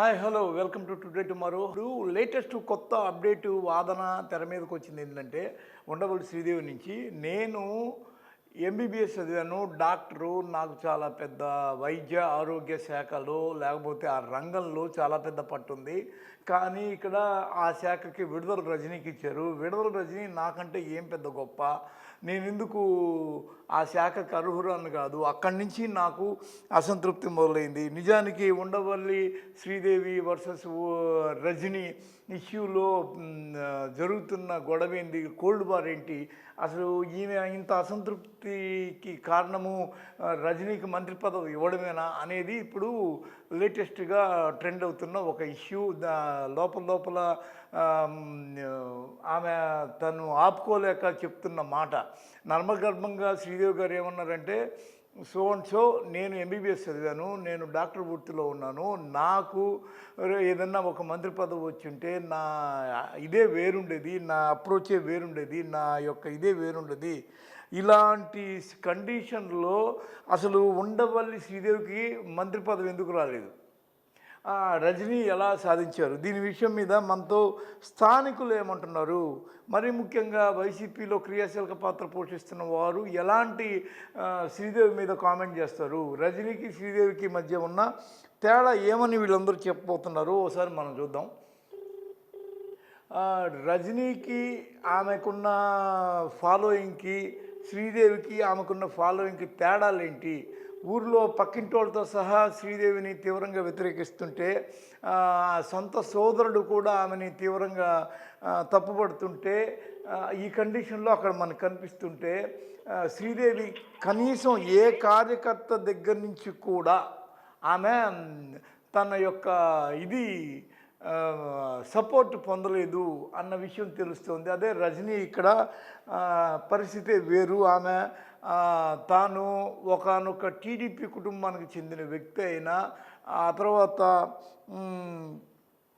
Hi hello welcome to today tomorrow ఇప్పుడు latest కొత్త update వాదన తెర మీదకి వచ్చింది ఏంటంటే ఉండవల్లి శ్రీదేవి నుంచి నేను ఎంబీబీఎస్ చదివాను. డాక్టరు నాకు చాలా పెద్ద వైద్య ఆరోగ్య శాఖలో లేకపోతే ఆ రంగంలో చాలా పెద్ద పట్టుంది కానీ ఇక్కడ ఆ శాఖకి విడుదల రజనీకి ఇచ్చారు. విడుదల రజనీ నాకంటే ఏం పెద్ద గొప్ప? నేను ఎందుకు ఆ శాఖకు అర్హురాన్ని కాదు. అక్కడి నుంచి నాకు అసంతృప్తి మొదలైంది. నిజానికి ఉండవల్లి శ్రీదేవి వర్సెస్ రజనీ ఇష్యూలో జరుగుతున్న గొడవ ఏంది కోల్డ్ బార్ ఏంటి? అసలు ఈమె ఇంత అసంతృప్తికి కారణము రజనీకి మంత్రి పదవి ఇవ్వడమేనా అనేది ఇప్పుడు లేటెస్ట్గా ట్రెండ్ అవుతున్న ఒక ఇష్యూ. లోపల లోపల ఆమె తను ఆపుకోలేక చెప్తున్న మాట. నర్మగర్భంగా శ్రీదేవి గారు ఏమన్నారంటే సో అండ్ సో నేను ఎంబీబీఎస్ చదివాను నేను డాక్టర్ వృత్తిలో ఉన్నాను నాకు ఏదన్నా ఒక మంత్రి పదవి వచ్చి ఉంటే నా ఇదే వేరుండేది నా అప్రోచే వేరుండేది నా యొక్క ఇదే వేరుండేది. ఇలాంటి కండిషన్లో అసలు ఉండవల్లి శ్రీదేవికి మంత్రి పదవి ఎందుకు రాలేదు? రజనీ ఎలా సాధించారు? దీని విషయం మీద మనతో స్థానికులు ఏమంటున్నారు? మరి ముఖ్యంగా వైసీపీలో క్రియాశీలక పాత్ర పోషిస్తున్న వారు ఎలాంటి శ్రీదేవి మీద కామెంట్ చేస్తారు? రజనీకి శ్రీదేవికి మధ్య ఉన్న తేడా ఏమని వీళ్ళందరూ చెప్పబోతున్నారు? ఒకసారి మనం చూద్దాం. రజనీకి ఆమెకున్న ఫాలోయింగ్కి శ్రీదేవికి ఆమెకున్న ఫాలోయింగ్కి తేడాలేంటి? ఊర్లో పక్కింటోళ్ళతో సహా శ్రీదేవిని తీవ్రంగా వ్యతిరేకిస్తుంటే సొంత సోదరుడు కూడా ఆమెని తీవ్రంగా తప్పుపడుతుంటే ఈ కండిషన్లో అక్కడ మనకు కనిపిస్తుంటే శ్రీదేవి కనీసం ఏ కార్యకర్త దగ్గర నుంచి కూడా ఆమె తన యొక్క ఇది సపోర్ట్ పొందలేదు అన్న విషయం తెలుస్తుంది. అదే రజనీ ఇక్కడ పరిస్థితి వేరు. ఆమె తాను ఒకనొక టీడీపీ కుటుంబానికి చెందిన వ్యక్తి అయినా ఆ తర్వాత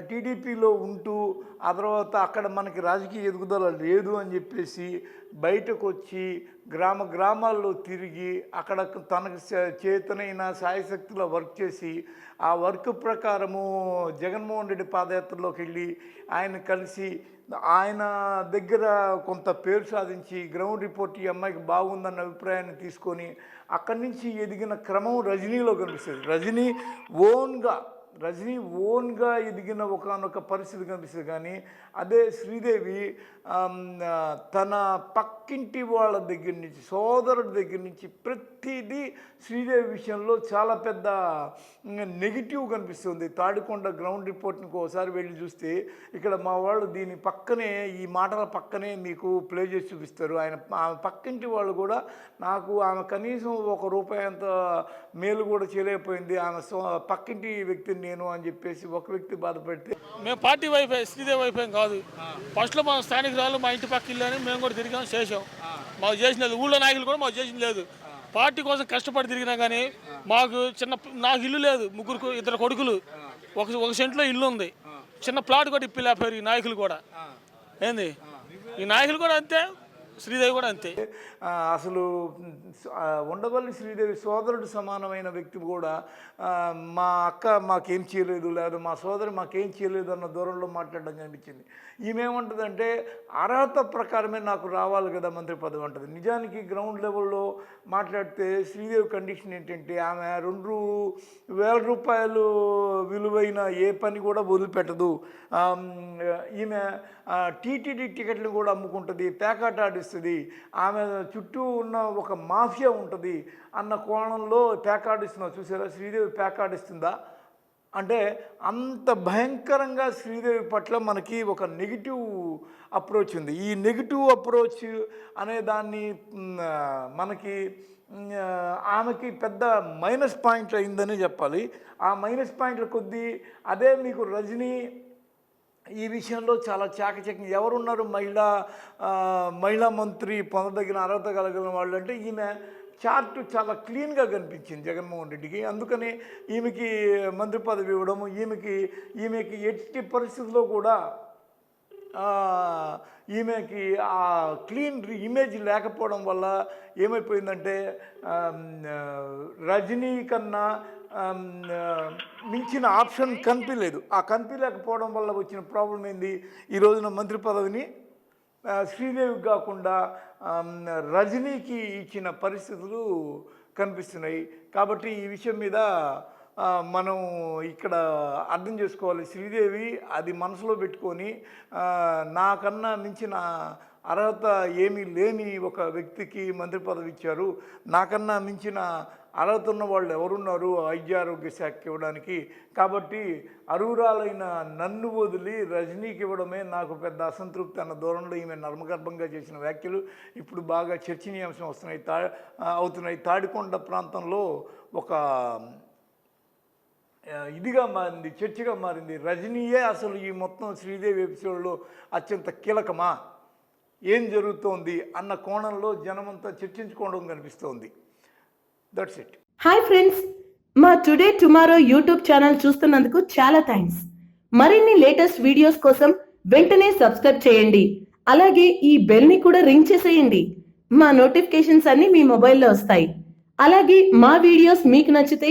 టీడీపీలో ఉంటూ ఆ తర్వాత అక్కడ మనకి రాజకీయ ఎదుగుదల లేదు అని చెప్పేసి బయటకు వచ్చి గ్రామ గ్రామాల్లో తిరిగి అక్కడ తనకు చేతనైన సాయశక్తిలో వర్క్ చేసి ఆ వర్క్ ప్రకారము జగన్మోహన్ రెడ్డి పాదయాత్రలోకి వెళ్ళి ఆయన కలిసి ఆయన దగ్గర కొంత పేరు సాధించి గ్రౌండ్ రిపోర్ట్ ఈ అమ్మాయికి బాగుందన్న అభిప్రాయాన్ని తీసుకొని అక్కడి నుంచి ఎదిగిన క్రమం రజనీలో కనిపిస్తుంది. రజనీ ఓన్గా రజనీ ఓన్గా ఎదిగిన ఒకనొక పరిస్థితి కనిపిస్తుంది. కానీ అదే శ్రీదేవి తన పక్కింటి వాళ్ళ దగ్గర నుంచి సోదరుడి దగ్గర నుంచి ప్రతిదీ శ్రీదేవి విషయంలో చాలా పెద్ద నెగిటివ్ కనిపిస్తుంది. తాడికొండ గ్రౌండ్ రిపోర్ట్ని ఒకసారి వెళ్ళి చూస్తే ఇక్కడ మా వాళ్ళు దీని పక్కనే ఈ మాటల పక్కనే మీకు ప్లే చేసి చూపిస్తారు. ఆయన ఆమె పక్కింటి వాళ్ళు కూడా నాకు ఆమె కనీసం ఒక రూపాయి అంత మేలు కూడా చేయలేకపోయింది. ఆమె సో పక్కింటి వ్యక్తిని నేను అని చెప్పేసి ఒక వ్యక్తి బాధపడితే మేము పార్టీ వైఫై శ్రీదేవి వైఫై కాదు. ఫస్ట్లో మా స్థానికురాలు మా ఇంటి పక్క ఇల్లు అని మేము కూడా తిరిగాం చేసాం మాకు చేసినది ఊళ్ళో నాయకులు కూడా మాకు చేసింది లేదు. పార్టీ కోసం కష్టపడి తిరిగినా కానీ మాకు చిన్న నాకు ఇల్లు లేదు. ముగ్గురు ఇద్దరు కొడుకులు. ఒక ఒక సెంట్లో ఇల్లు ఉంది. చిన్న ప్లాట్ కూడా ఇప్పిలేపారు ఈ నాయకులు కూడా. ఏంది? ఈ నాయకులు కూడా అంతే. శ్రీదేవి కూడా అంతే. అసలు ఉండవల్లి శ్రీదేవి సోదరుడు సమానమైన వ్యక్తి కూడా మా అక్క మాకేం చేయలేదు లేదా మా సోదరు మాకేం చేయలేదు అన్న దూరంలో మాట్లాడడం కనిపించింది. ఈమెంటుందంటే అర్హత ప్రకారమే నాకు రావాలి కదా మంత్రి పదవి అంటుంది. నిజానికి గ్రౌండ్ లెవెల్లో మాట్లాడితే శ్రీదేవి కండిషన్ ఏంటంటే ఆమె రెండు వేల రూపాయలు విలువైన ఏ పని కూడా వదిలిపెట్టదు. ఈమె టీటీడీ టికెట్లు కూడా అమ్ముకుంటుంది పేకాట ఆడిస్తుంది ఆమె చుట్టూ ఉన్న ఒక మాఫియా ఉంటుంది అన్న కోణంలో పేకాడిస్తున్నా చూసారా? శ్రీదేవి పేకాడిస్తుందా అంటే అంత భయంకరంగా శ్రీదేవి పట్ల మనకి ఒక నెగిటివ్ అప్రోచ్ ఉంది. ఈ నెగిటివ్ అప్రోచ్ అనే దాన్ని మనకి ఆమెకి పెద్ద మైనస్ పాయింట్ అయిందని చెప్పాలి. ఆ మైనస్ పాయింట్ల కొద్దీ అదే మీకు రజనీ ఈ విషయంలో చాలా చాకచక్యం. ఎవరున్నారు మహిళా మహిళా మంత్రి పొందదగిన అర్హత కలిగిన వాళ్ళు అంటే ఈమె చార్ట్ చాలా క్లీన్గా కనిపించింది జగన్మోహన్ రెడ్డికి. అందుకని ఈమెకి మంత్రి పదవి ఇవ్వడము ఈమెకి ఈమెకి ఎట్టి పరిస్థితుల్లో కూడా ఈమెకి ఆ క్లీన్ ఇమేజ్ లేకపోవడం వల్ల ఏమైపోయిందంటే రజనీ కన్నా మించిన ఆప్షన్ కనిపించలేదు ఆ కనిపించలేకపోవడం వల్ల వచ్చిన ప్రాబ్లం ఏంది? ఈ రోజున మంత్రి పదవిని శ్రీదేవి కాకుండా రజనీకి ఇచ్చిన పరిస్థితులు కనిపిస్తున్నాయి. కాబట్టి ఈ విషయం మీద మనం ఇక్కడ అర్థం చేసుకోవాలి. శ్రీదేవి అది మనసులో పెట్టుకొని నాకన్నా మించిన అర్హత ఏమీ లేని ఒక వ్యక్తికి మంత్రి పదవి ఇచ్చారు. నాకన్నా మించిన అర్హత ఉన్న వాళ్ళు ఎవరున్నారు? వైద్య ఆరోగ్య శాఖకి ఇవ్వడానికి. కాబట్టి అరువురాలైన నన్ను వదిలి రజనీకి ఇవ్వడమే నాకు పెద్ద అసంతృప్తి అన్న ధోరణిలో ఈమె నర్మగర్భంగా చేసిన వ్యాఖ్యలు ఇప్పుడు బాగా చర్చనీయాంశం వస్తున్నాయి. తా అవుతున్నాయి. తాడికొండ ప్రాంతంలో ఒక ఇదిగా మారింది చర్చగా మారింది. రజనీయే అసలు ఈ మొత్తం శ్రీదేవి ఎపిసోడ్లో అత్యంత కీలకమా? ఏం జరుగుతోంది అన్న కోణంలో జనమంతా చర్చించుకోవడం కనిపిస్తోంది. దట్స్ ఇట్ హాయ్ ఫ్రెండ్స్ మా టుడే టుమారో యూట్యూబ్ ఛానల్ చూస్తున్నందుకు చాలా థ్యాంక్స్ మరిన్ని లేటెస్ట్ వీడియోస్ కోసం వెంటనే సబ్స్క్రైబ్ చేయండి. అలాగే ఈ బెల్ని కూడా రింగ్ చేసేయండి. మా నోటిఫికేషన్స్ అన్ని మీ మొబైల్లో వస్తాయి. అలాగే మా వీడియోస్ మీకు నచ్చితే